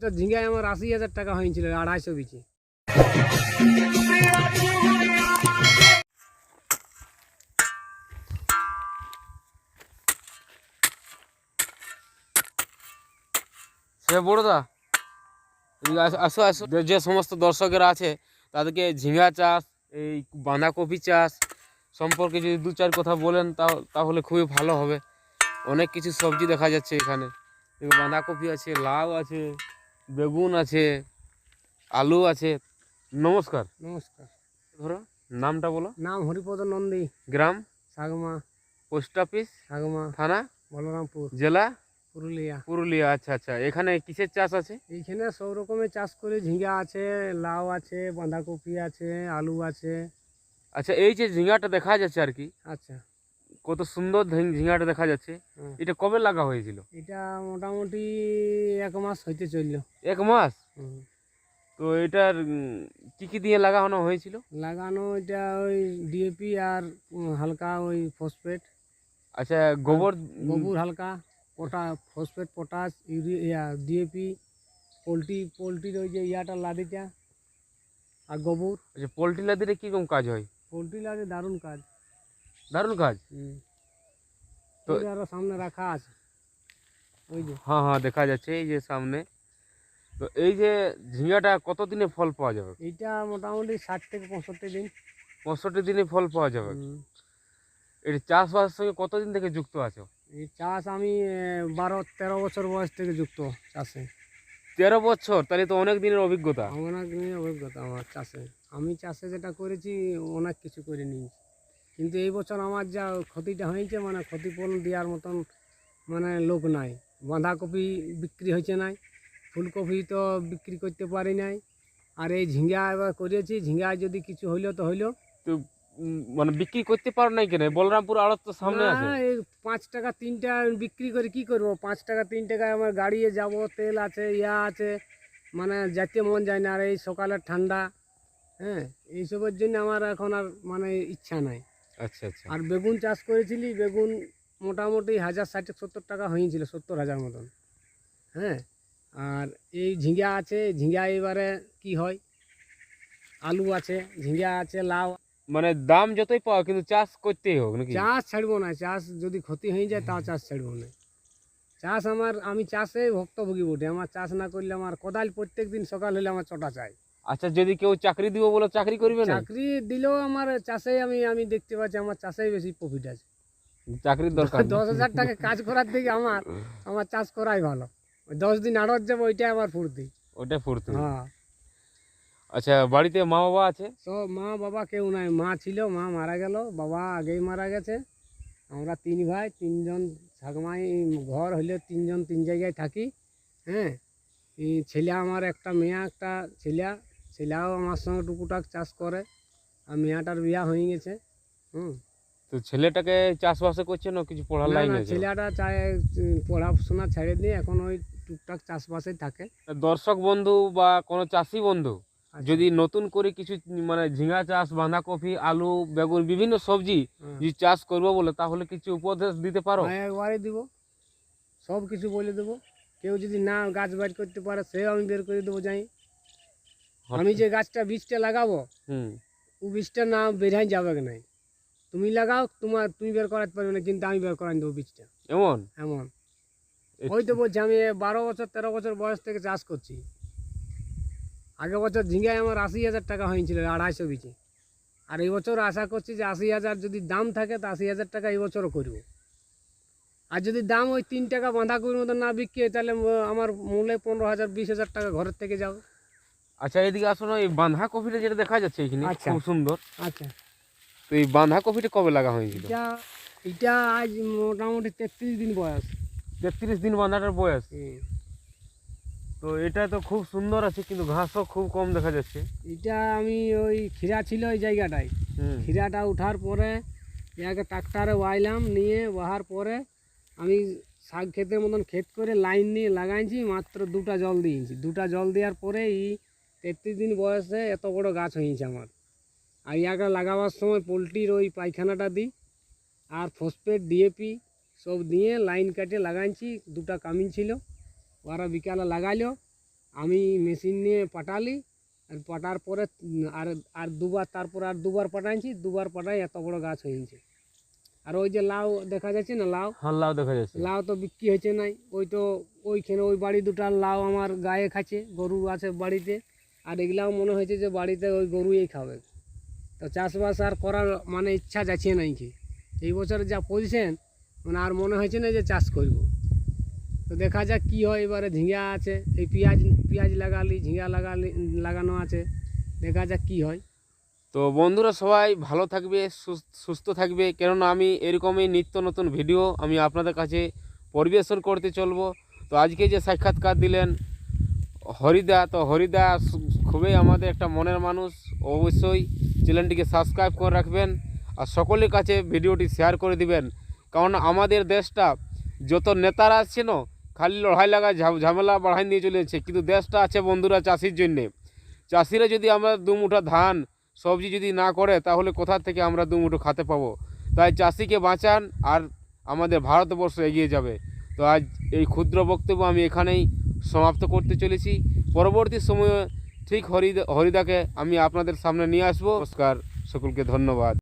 তো ঝিঙ্গায় আমার আশি হাজার টাকা হয়েছিল, আড়াইশো বিচে। বড়দা আসো- আসো যে- সমস্ত দর্শকেরা আছে, তাদেরকে ঝিঙ্গা চাষ, এই বাঁধাকপি চাষ সম্পর্কে যদি দু চার কথা বলেন তাহ- তাহলে খুবই ভালো হবে। অনেক কিছু সবজি দেখা যাচ্ছে এখানে। বাঁধাকপি আছে, লাউ আছে বেগুন আছে আলু আছে। নমস্কার। নমস্কার। ধরো নামটা বলো। নাম হরিপদ নন্দী। গ্রাম? সাগমা। Post office? সাগমা। থানা? বলরামপুর। জেলা? পুরুলিয়া। পুরুলিয়া আচ্ছা আচ্ছা। এখানে কিসের চাষ আছে? এইখানে সব রকমের চাষ করে। ঝিঙ্গা আছে লাউ আছে বাঁধাকপি আছে আলু আছে। আচ্ছা এই যে ঝিঙ্গাটা দেখা যাচ্ছে আর কি আচ্ছা। কত সুন্দর ঝিং- ঝিঙ্গাটা দেখা যাচ্ছে। এটা কবে লাগা হয়েছিল? এটা মোটামুটি এক মাস হইতে চলল। এক মাস? তো এটার কি কি দিয়ে লাগানো হয়েছিল? লাগানো এটা ওই ডিএপি আর হালকা ওই ফসফেট। আচ্ছা গোবর গোবর হালকা পটা phosphate potash urea DAP poultry পোলট্রির ওই যে ইয়াটা লাদিটা আর গোবর। আচ্ছা পোলট্রি লাদিতে কীরকম কাজ হয়? পোলট্রি লাগে দারুণ কাজ। দারুণ কাজ। তো- আরও সামনে রাখা আছে। ওই যে। হ্যাঁ হ্যাঁ দেখা যাচ্ছে এই যে সামনে। তো এই যে ঝিঙ্গাটা কতদিনে ফল পাওয়া যাবে? এইটা মোটামুটি ষাট থেকে পঁয়ষট্টি দিন। পঁয়ষট্টি দিনে ফল পাওয়া যাবে। এটা চাষবাসের সঙ্গে কতদিন থেকে যুক্ত আছো? এই চাষ আমি বারো তেরো বছর বয়স থেকে যুক্ত চাষে। তেরো বছর? তাহলে তো অনেক দিনের অভিজ্ঞতা। অনেক দিনের অভিজ্ঞতা আমার চাষে। আমি চাষে যেটা করেছি অনেক কিছু করে নিয়েছি। কিন্তু এই বছর আমার যা ক্ষতিটা হয়েছে মানে ক্ষতিপূরণ দেওয়ার মতন মানে লোক নাই। বাঁধাকপি বিক্রি হয়েছে নাই ফুলকপি তো বিক্রি করতে পারি নাই। আর এই ঝিঙ্গা এবার করেছি ঝিঙ্গা যদি কিছু হইল তো হইল। তো মানে বিক্রি করতে পারো নাই কেন? বলরামপুর আড়ত তো সামনে আছে। এই পাঁচ টাকা তিনটা বিক্রি করে কি করব? পাঁচ টাকা তিন টাকায় আমার গাড়িয়ে যাব তেল আছে ইয়া আছে মানে যেতে মন যায় না। আর এই সকালের ঠান্ডা হ্যাঁ এইসবের জন্য আমার এখন আর মানে ইচ্ছা নাই। আচ্ছা আচ্ছা। আর বেগুন চাষ করেছিলি বেগুন মোটামুটি হাজার ষাট সত্তর টাকা হয়েছিল সত্তর হাজার মতন। হ্যাঁ? আর এই ঝিঙ্গা আছে ঝিঙ্গা এবারে কি হয়? আলু আছে ঝিঙ্গা আছে লাউ। মানে দাম যতই পাও কিন্তু চাষ করতেই হোক নাকি? চাষ ছাড়বো না চাষ যদি ক্ষতি হয়ে যায় তাও চাষ ছাড়বো না। চাষ আমার আমি চাষে ভক্তভোগী বটে আমার চাষ না করলে আমার কোদাল প্রত্যেক দিন সকাল হলে আমার চটা চাই আচ্ছা যদি কেউ চাকরি দিব বলে চাকরি করবে না? চাকরি দিলেও আমার চাষে আমি আমি দেখতে পাচ্ছি আমার চাষেই বেশি প্রফিট আছে। চাকরির দরকার দশ হাজার টাকা কাজ করার থেকে আমার আমার চাষ করাই ভালো। ওই দশ দিন আড়ত যাব ওইটাই আমার ফুর্তি। ওটা ফুর্তি। হ্যাঁ। আচ্ছা বাড়িতে মা বাবা আছে? সব মা বাবা কেউ নাই। মা ছিল মা মারা গেল বাবা আগেই মারা গেছে। আমরা তিন ভাই তিনজন ঠাকুমাই ঘর হইলে তিনজন তিন জায়গায় থাকি হ্যাঁ। ছেলে আমার একটা মেয়ে একটা ছেলে। ছেলেও আমার সঙ্গে টুকুটাক চাষ করে আর মেয়েটার বিয়া হয়ে গেছে হুম। তো ছেলেটাকে চাষবাসে করছে না কিছু পড়ার লাইন না, আছে? ছেলেটা চায় পড়াশোনা ছেড়ে দিয়ে এখন ওই টুকটাক চাষবাসে থাকে। দর্শক বন্ধু বা কোনো চাষি বন্ধু আচ্ছা, যদি নতুন করে কিছু মানে ঝিঙ্গা চাষ বাঁধাকপি আলু বেগুন বিভিন্ন সবজি হ্যাঁ। যদি চাষ করব বলে তাহলে কিছু উপদেশ দিতে পারো? হ্যাঁ একবারে দিব। সব কিছু বলে দেবো। কেউ যদি না গাছ বাইর করতে পারে সেও আমি বের করে দেবো যাই। আমি যে গাছটা বীজটা লাগাবো ও বীজটা না বেরাই যাবে নাই। তুমি লাগাও তোমার তুমি বের করাতে পারবে না কিন্তু আমি বের করাই দেবো বীজটা। এমন? এমন। ওই তো বলছি আমি বারো বছর তেরো বছর বয়স থেকে চাষ করছি। আগে বছর ঝিঙ্গায় আমার আশি হাজার টাকা হয়েছিল আড়াইশো বিচে আর এই বছর আশা করছি যে আশি হাজার যদি দাম থাকে তো আশি হাজার টাকা এই বছরও করব। আর যদি দাম ওই তিন টাকা বাঁধাকপির মতো না বিক্রি তাহলে আমার মূলে পনেরো হাজার বিশ হাজার টাকা ঘরের থেকে যাবে। আচ্ছা এদিকে আসো না এই বাঁধাকপিটা যেটা দেখা যাচ্ছে এখানে আচ্ছা। খুব সুন্দর। আচ্ছা। তো এই বাঁধাকপিটা কবে লাগা হয়েছিল? এটা এটা আজ মোটামুটি তেত্রিশ দিন বয়স। তেত্রিশ দিন বাঁধাটার বয়স। তো এটা তো খুব সুন্দর আছে কিন্তু ঘাসও খুব কম দেখা যাচ্ছে। এটা আমি ওই খিরা ছিল ওই জায়গাটায়। খিরাটা উঠার পরে ইয়াকে ট্রাক্টারে ওয়াইলাম নিয়ে ওয়াহার পরে আমি শাক ক্ষেতের মতন ক্ষেত করে লাইন নিয়ে লাগাইছি মাত্র দুটা জল দিয়েছি দুটা জল দেওয়ার পরে এই তেত্রিশ দিন বয়সে এত বড় গাছ হয়েছে আমার। আর ইয়াকে লাগাবার সময় পোলট্রির ওই পায়খানাটা দিই আর ফসফেট ডিএপি সব দিয়ে লাইন কাটে লাগাইছি দুটা কামিন ছিল। ওরা বিকালে লাগাইলো আমি মেশিন নিয়ে পাঠালি আর পাটার পরে আর আর দুবার তারপর আর দুবার পাঠাইছি দুবার পাঠাই এত বড় গাছ হয়েছে। আর ওই যে লাউ দেখা যাচ্ছে না লাউ? হাল্লাও দেখা যাচ্ছে। লাউ তো বিক্রি হয়েছে নাই ওই তো ওইখানে ওই বাড়ি দুটার লাউ আমার গায়ে খাচ্ছে গরু আছে বাড়িতে। আর এগুলাও মনে হয়েছে যে বাড়িতে ওই গরুই খাবে। তো চাষবাস আর করার মানে ইচ্ছা যাচ্ছে নাই কি এই বছর যা পজিশন মানে আর মনে হয়েছে না যে চাষ করব। তো দেখা যাক কী হয়, এবারে ঝিঙ্গা আছে, এই পেঁয়াজ পেঁয়াজ লাগালি ঝিঙ্গা লাগালি, লাগানো আছে, দেখা যাক কী হয়। তো বন্ধুরা সবাই ভালো থাকবে সুস- সুস্থ থাকবে, কেননা আমি এরকমই নিত্য নতুন ভিডিও আমি আপনাদের কাছে পরিবেশন করতে চলবো। তো আজকে যে সাক্ষাৎকার দিলেন হরিদা, তো হরিদা খুবই আমাদের একটা মনের মানুষ। অবশ্যই চ্যানেলটিকে সাবস্ক্রাইব করে রাখবেন আর সকলের কাছে ভিডিওটি শেয়ার করে দিবেন। কারণ আমাদের দেশটা যত নেতারা আছে না খালি লড়াই লাগা ঝামেলা বাড়াই নিয়ে চলে কিন্তু দেশটা আছে বন্ধুরা চাষির জন্যে। চাষিরা যদি আমরা দু মুঠা ধান, সবজি যদি না করে, তাহলে কোথা থেকে আমরা দু মুঠো খেতে পাবো? তাই চাষিকে বাঁচান আর আমাদের ভারতবর্ষ এগিয়ে যাবে। তো আজ এই ক্ষুদ্র বক্তব্য আমি এখানেই সমাপ্ত করতে চলেছি। পরবর্তী সময়ে ঠিক হরিদা হরিদাকে আমি আপনাদের সামনে নিয়ে আসব। নমস্কার সকলকে ধন্যবাদ।